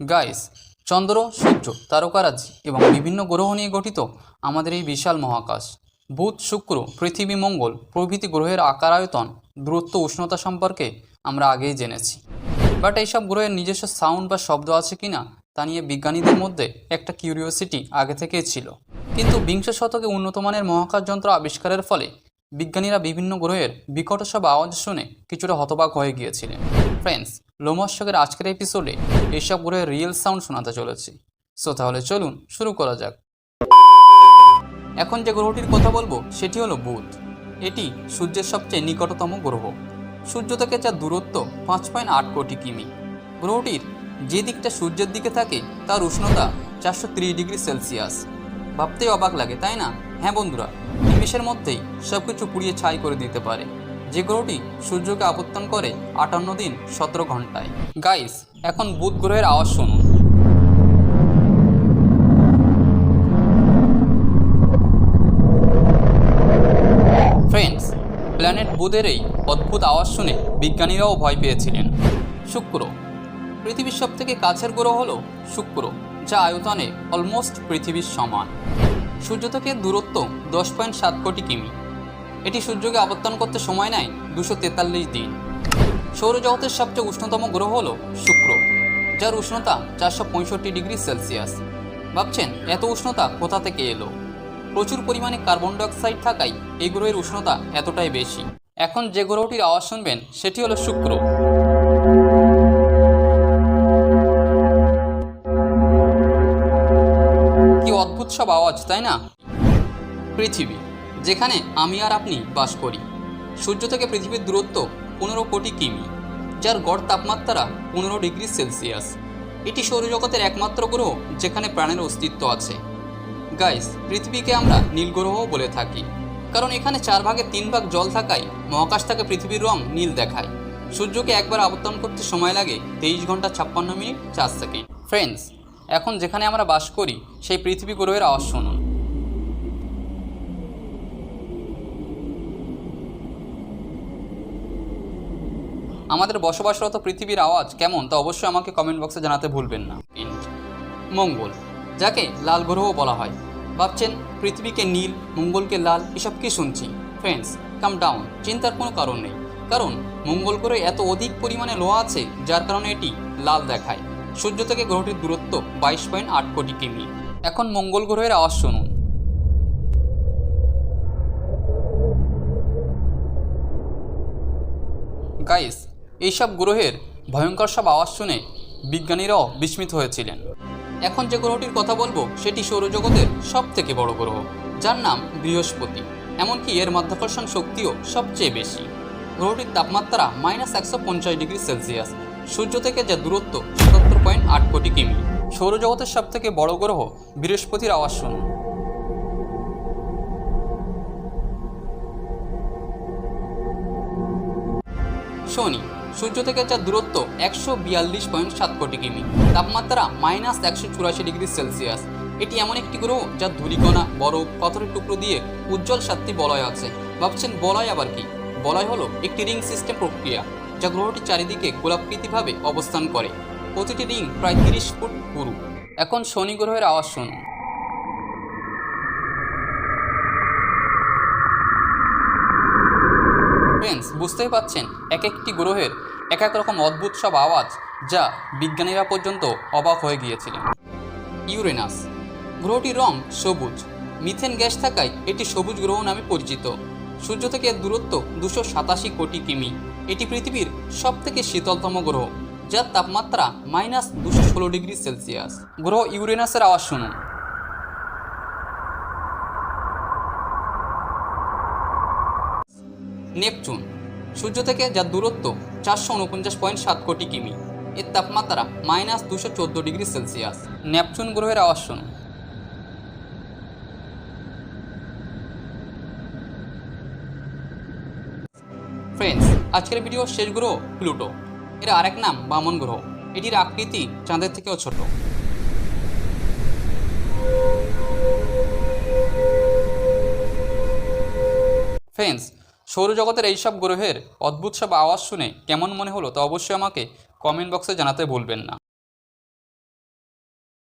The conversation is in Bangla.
গাইস, চন্দ্র, সূর্য, তারকারাজি এবং বিভিন্ন গ্রহ নিয়ে গঠিত আমাদের এই বিশাল মহাকাশ। বুধ, শুক্র, পৃথিবী, মঙ্গল প্রভৃতি গ্রহের আকার আয়তন, দূরত্ব, উষ্ণতা সম্পর্কে আমরা আগেই জেনেছি। বাট এইসব গ্রহের নিজস্ব সাউন্ড বা শব্দ আছে কিনা, তা নিয়ে বিজ্ঞানীদের মধ্যে একটা কিউরিওসিটি আগে থেকেই ছিল। কিন্তু বিংশ শতকে উন্নত মানের মহাকাশ যন্ত্র আবিষ্কারের ফলে বিজ্ঞানীরা বিভিন্ন গ্রহের বিকট সব আওয়াজ শুনে কিছুটা হতবাক হয়ে গিয়েছিলেন। ফ্রেন্ডস লোমর্শকের আজকের এপিসোডে এইসব গ্রহের রিয়েল সাউন্ড শোনাতে চলেছি। সো তাহলে চলুন শুরু করা যাক। এখন যে গ্রহটির কথা বলব, সেটি হলো বুধ। এটি সূর্যের সবচেয়ে নিকটতম গ্রহ। সূর্য থেকে যার দূরত্ব পাঁচ পয়েন্ট আট কোটি কিমি। গ্রহটির যে দিকটা সূর্যের দিকে থাকে, তার উষ্ণতা চারশো ত্রিশ ডিগ্রি সেলসিয়াস। ভাবতেই অবাক লাগে, তাই না? হ্যাঁ বন্ধুরা। নিমেষের মধ্যেই সব কিছু পুড়িয়ে ছাই করে দিতে পারে। যে গ্রহটি সূর্যকে আপত্তন করে আটান্ন দিন সতেরো ঘন্টায় গাইস এখন বুধ গ্রহের আওয়াজ শুনুন। ফ্রেন্ডস প্ল্যানেট বুধের এই অদ্ভুত আওয়াজ শুনে বিজ্ঞানীরাও ভয় পেয়েছিলেন। শুক্র, পৃথিবীর সব থেকে কাছের গ্রহ হল শুক্র, যা আয়তনে অলমোস্ট পৃথিবীর সমান। সূর্য থেকে দূরত্ব দশ পয়েন্ট সাত কোটি কিমি। এটি সূর্যকে আবর্তন করতে সময় নেয় দুশো তেতাল্লিশ দিন। সৌরজগতের সবচেয়ে উষ্ণতম গ্রহ হল শুক্র, যার উষ্ণতা চারশো পঁয়ষট্টি ডিগ্রি সেলসিয়াস। ভাবছেন, এত উষ্ণতা কোথা থেকে এলো? প্রচুর পরিমাণে কার্বন ডাইঅক্সাইড থাকায় এই গ্রহের উষ্ণতা এতটাই বেশি। এখন যে গ্রহটির আওয়াজ শুনবেন, সেটি হলো শুক্র। সব আওয়াজ, তাই না? পৃথিবী, যেখানে আমি আর আপনি বাস করি। সূর্য থেকে পৃথিবীর দূরত্ব পনেরো কোটি কিমি, যার গড় তাপমাত্রা পনেরো ডিগ্রি সেলসিয়াস। এটি সৌরজগতের একমাত্র গ্রহ, যেখানে প্রাণের অস্তিত্ব আছে। গাইস, পৃথিবীকে আমরা নীল গ্রহও বলে থাকি, কারণ এখানে চার ভাগে তিন ভাগ জল থাকায় মহাকাশ থেকে পৃথিবীর রং নীল দেখায়। সূর্যকে একবার আবর্তন করতে সময় লাগে তেইশ ঘণ্টা ছাপ্পান্ন মিনিট চার সেকেন্ড। ফ্রেন্ডস এখন যেখানে আমরা বাস করি, সেই পৃথিবী গ্রহের আওয়াজ শুনুন। আমাদের বসবাসরত পৃথিবীর আওয়াজ কেমন, তা অবশ্যই আমাকে কমেন্ট বক্সে জানাতে ভুলবেন না। মঙ্গল। যাকে লাল গ্রহ বলা হয়। ভাবছেন, পৃথিবীকে নীল, মঙ্গলকে লাল, এসব কি শুনছি? ফ্রেন্ডস কাম ডাউন চিন্তার কোনো কারণ নেই। কারণ, মঙ্গল গ্রহে এত অধিক পরিমাণে লোহা আছে, যার কারণে এটি লাল দেখায়। সূর্য থেকে গ্রহটির দূরত্ব বাইশ পয়েন্ট আট কোটি কিমি। এখন মঙ্গল গ্রহের আওয়াজ শুনুন। গাইস, এইসব গ্রহের ভয়ঙ্কর সব আওয়াজ শুনে বিজ্ঞানীরাও বিস্মিত হয়েছিলেন। এখন যে গ্রহটির কথা বলব, সেটি সৌরজগতের সব থেকে বড় গ্রহ, যার নাম বৃহস্পতি। এমনকি এর মাধ্যাকর্ষণ শক্তিও সবচেয়ে বেশি। গ্রহটির তাপমাত্রা মাইনাস একশো পঞ্চাশ ডিগ্রি সেলসিয়াস। সূর্য থেকে যা দূরত্ব সাতাত্তর আট কোটি কিমি। সৌরজগতের সব থেকে বড় গ্রহ বৃহস্পতির আওয়াজ শুনুন। শনি, সূর্য থেকে যার দূরত্ব একশো বিয়াল্লিশ পয়েন্ট সাত কোটি কিমি। তাপমাত্রা মাইনাস একশো চুরাশি ডিগ্রি সেলসিয়াস। এটি এমন একটি গ্রহ যার ধূলিকণা, বরফ, পাথরের টুকরো দিয়ে উজ্জ্বল সাতটি বলয় আছে। ভাবছেন বলয় আবার কি? বলয় হলো একটি রিং সিস্টেম প্রক্রিয়া যা গ্রহটির চারিদিকে গোলাকৃতিভাবে অবস্থান করে। প্রতিটি রিং প্রায় তিরিশ ফুট পুরু এখন শনি গ্রহের আওয়াজ শুনুন ফ্রেন্ডস বুঝতেই পাচ্ছেন এক একটি গ্রহের এক এক রকম অদ্ভুত সব আওয়াজ যা বিজ্ঞানীরা পর্যন্ত অবাক হয়ে গিয়েছিলেন। ইউরেনাস গ্রহটির রং সবুজ। মিথেন গ্যাস থাকায় এটি সবুজ গ্রহ নামে পরিচিত। সূর্য থেকে এর দূরত্ব দুশো সাতাশি কোটি কিমি। এটি পৃথিবীর সবথেকে শীতলতম গ্রহ। যার তাপমাত্রা মাইনাস দুশো ষোলো ডিগ্রি সেলসিয়াস। গ্রহ ইউরেনাসের আওয়াজ শুনুন। নেপচুন, সূর্য থেকে যার দূরত্ব চারশো উনপঞ্চাশ পয়েন্ট সাত কোটি কিমি, এর তাপমাত্রা মাইনাস দুশো চোদ্দ ডিগ্রি সেলসিয়াস। নেপচুন গ্রহের আওয়াজ শুনুন। ফ্রেন্ডস, আজকের ভিডিও শেষ গ্রহ প্লুটো। এর আরেক নাম বামন গ্রহ। এটির আকৃতি চাঁদের থেকেও ছোট। ফ্রেন্ডস সৌরজগতের এইসব গ্রহের অদ্ভুত সব আওয়াজ শুনে কেমন মনে হলো তা অবশ্যই আমাকে কমেন্ট বক্সে জানাতে ভুলবেন না।